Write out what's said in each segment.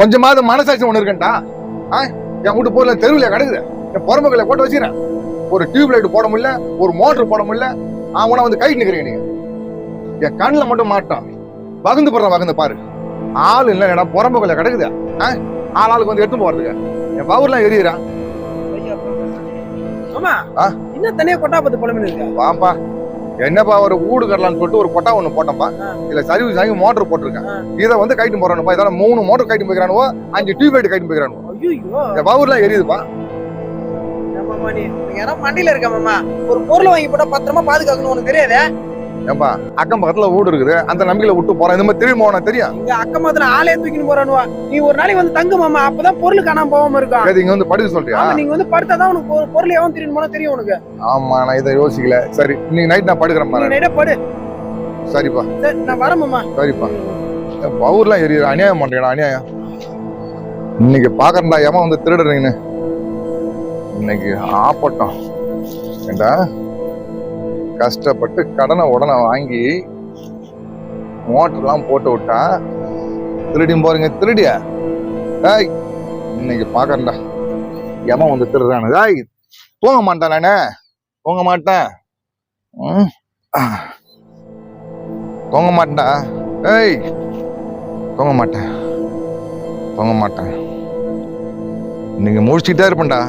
கொஞ்சமாவது மனசாட்சி ஒண்ணு இருக்கேன்டா. ஆ என் வீட்டு பொருளை தெருவில் கிடக்குது. என் பொறம்புகளை போட்டு வச்சுக்கிறேன். ஒரு டியூப் லைட் போட முடியல ஒரு மோட்டர் போட முடியல. அவனை வந்து கைட்டு நிக்கிறீங்க நீங்க என் கண்ணில் மட்டும் மாட்டான் வகுந்து போடுறான் வகுந்து பாரு. ஆள் இல்லை இடம் புறம்புகளை கிடக்குது. ஆ ஆள் ஆளுக்கு வந்து எடுத்து போறதுக்கு. என் பவுர்லாம் எரியுறான்? இன்னும் தனியா கொட்டா பத்து புலம்பு இருக்கா. வாப்பா. என்னப்பா ஒரு ஊடு கட்டலாம்னு சொல்லிட்டு ஒரு கொட்டா ஒண்ணு போட்டோம்ப்பா. இல்ல சர்வீஸ் வாங்கி மோட்டர் போட்டிருக்கேன். இதை வந்து கைட்டு போறானுப்பா இதெல்லாம் மூணு மோட்டர் கைட்டு போய்க்கிறானுவோ அஞ்சு டியூப் லைட் கைட்டு போய்க்கிறானுவோ. இந்த பவுர்லாம் எரியுதுப்பா. மண்டியில இருக்க மாமா. ஒரு பொருளை வாங்கி போட்டா பத்திரமா பாதுகாக்கணும் உனக்கு தெரியாது? ஏன்பா அக்கம் பக்கத்துல வீடு இருக்குது. அந்த நம்பிக்கையில விட்டு போறேன். இந்த மாதிரி திரும்பி போனா தெரியும். இங்க அக்கமாத்துல ஆளே தூக்கின்னு போறானுவா நீ ஒரு நாளைக்கு வந்து தங்கு மாமா அப்பதான் பொருள் காணாம போகாம இருக்கும் ஏது இங்க வந்து படுக்க சொல்றியா? நீங்க வந்து படுத்தாதான் உனக்கு பொருள் எவன் திரும்பி போனா தெரியும் உனக்கு. ஆமா நான் இதை யோசிக்கல. சரி இன்னைக்கு நைட் நான் படுக்கிறேன் நீ நைட்டா படு. சரிப்பா. சரி, நான் வரேன் மாமா. சரிப்பா. பவுர்லாம் எரியுது. அநியாயம் பண்றீங்களா அநியாயம். இன்னைக்கு பாக்குறேன்டா ஏமா வந்து திருடுறீங்கன்னு. இன்னைக்கு ஆப்பட்டம். ஏண்டா? கஷ்டப்பட்டு கடனை உடனே வாங்கி மோட்டர்லாம் போட்டு விட்டான் திருடியும் போறீங்க திருடியா. ஏய் இன்னைக்கு பார்க்கறேன்டா எவன் வந்து திருடுறானு? ஏய் தூங்க மாட்டேன் நானே தூங்க மாட்டேன் ம். தூங்க மாட்டேன்டா ஏய் தூங்க மாட்டேன் தூங்க மாட்டேன் இன்னைக்கு முடிச்சுக்கிட்டே இருப்பேன்டா.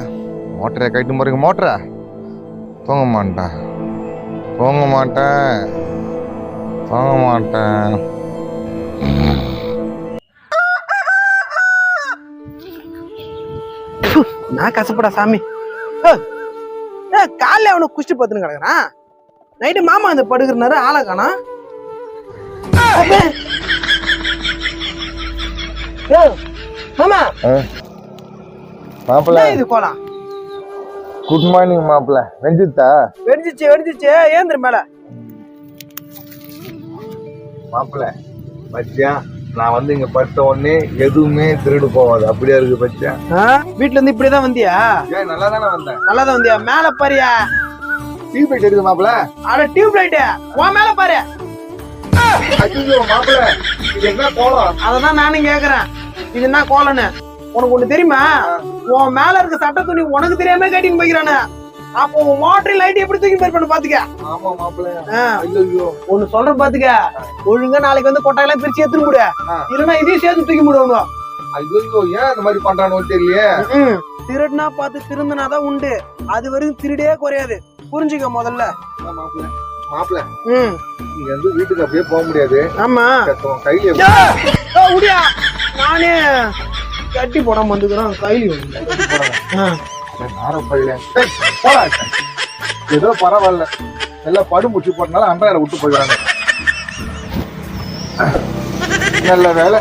மோட்டரை கைட்டு போறீங்க மோட்டரை. தூங்க மாட்டேன் தூங்க மாட்டேன். தூங்க மாட்டேன். நான் கசப்படா சாமி. காலைல அவனை குஷ்டி பத்துன்னு கிடக்குறான் நைட்டு மாமா வந்து படுக்கிறனாரு ஆளை காணா. மாமா. மாப்பிள்ள. இது கோலம்? குட் மார்னிங் மாப்பிள்ள. வெஞ்சித்தா? வெடிச்சிச்சு வெடிச்சிச்சு ஏந்திர மேல. மாப்பிள்ள பத்தியா நான் வந்து இங்க படுத்த உடனே எதுவுமே திருடு போவாது அப்படியா இருக்கு ஆ? வீட்ல இருந்து இப்படிதான் வந்தியா? ஏன் நல்லா தானே வந்தேன். நல்லாதான் வந்தியா? மேல பாரியா? டியூப் லைட் இருக்குது மாப்பிள்ள. அட டியூப் லைட் உன் மேல பாரு. இது என்ன கோலம்? அததான் நானும் கேக்குறேன். இது என்ன கோலன்னு உனக்கு ஒண்ணு தெரியுமா? உன் மேல இருக்க சட்ட துணி உனக்கு தெரியாம கட்டின்னு போய்க்கிறானு. அப்போ உன் மோட்டர் லைட் எப்படி தூக்கி போய் பண்ண பாத்துக்க. ஆமா மாப்பிள்ள. ஒண்ணு சொல்றேன் பாத்துக்க. ஒழுங்கா நாளைக்கு வந்து கொட்டாயெல்லாம் பிரிச்சு எடுத்துட்டு ஆ. இல்லைன்னா இதையும் சேர்த்து தூக்கி முடுவாங்க ஐயோ ஏன் இந்த மாதிரி பண்றானோ தெரியலையே. திருடுனா பார்த்து திருந்தினாதான் உண்டு. அது வரைக்கும் திருடே குறையாது. புரிஞ்சுக்க முதல்ல. மாப்பிள்ள. மாப்பிள்ள. ம். நீங்க வந்து வீட்டுக்கு அப்படியே போக முடியாது. ஆமா. கையில நானே கட்டி போடாம வந்துக்கிறோம். கைலி ஏதோ பரவாயில்ல. எல்லாம் படுமுச்சி போட்டனால அன்றாயிரம் விட்டு போயிடுறாங்க. நல்ல வேலை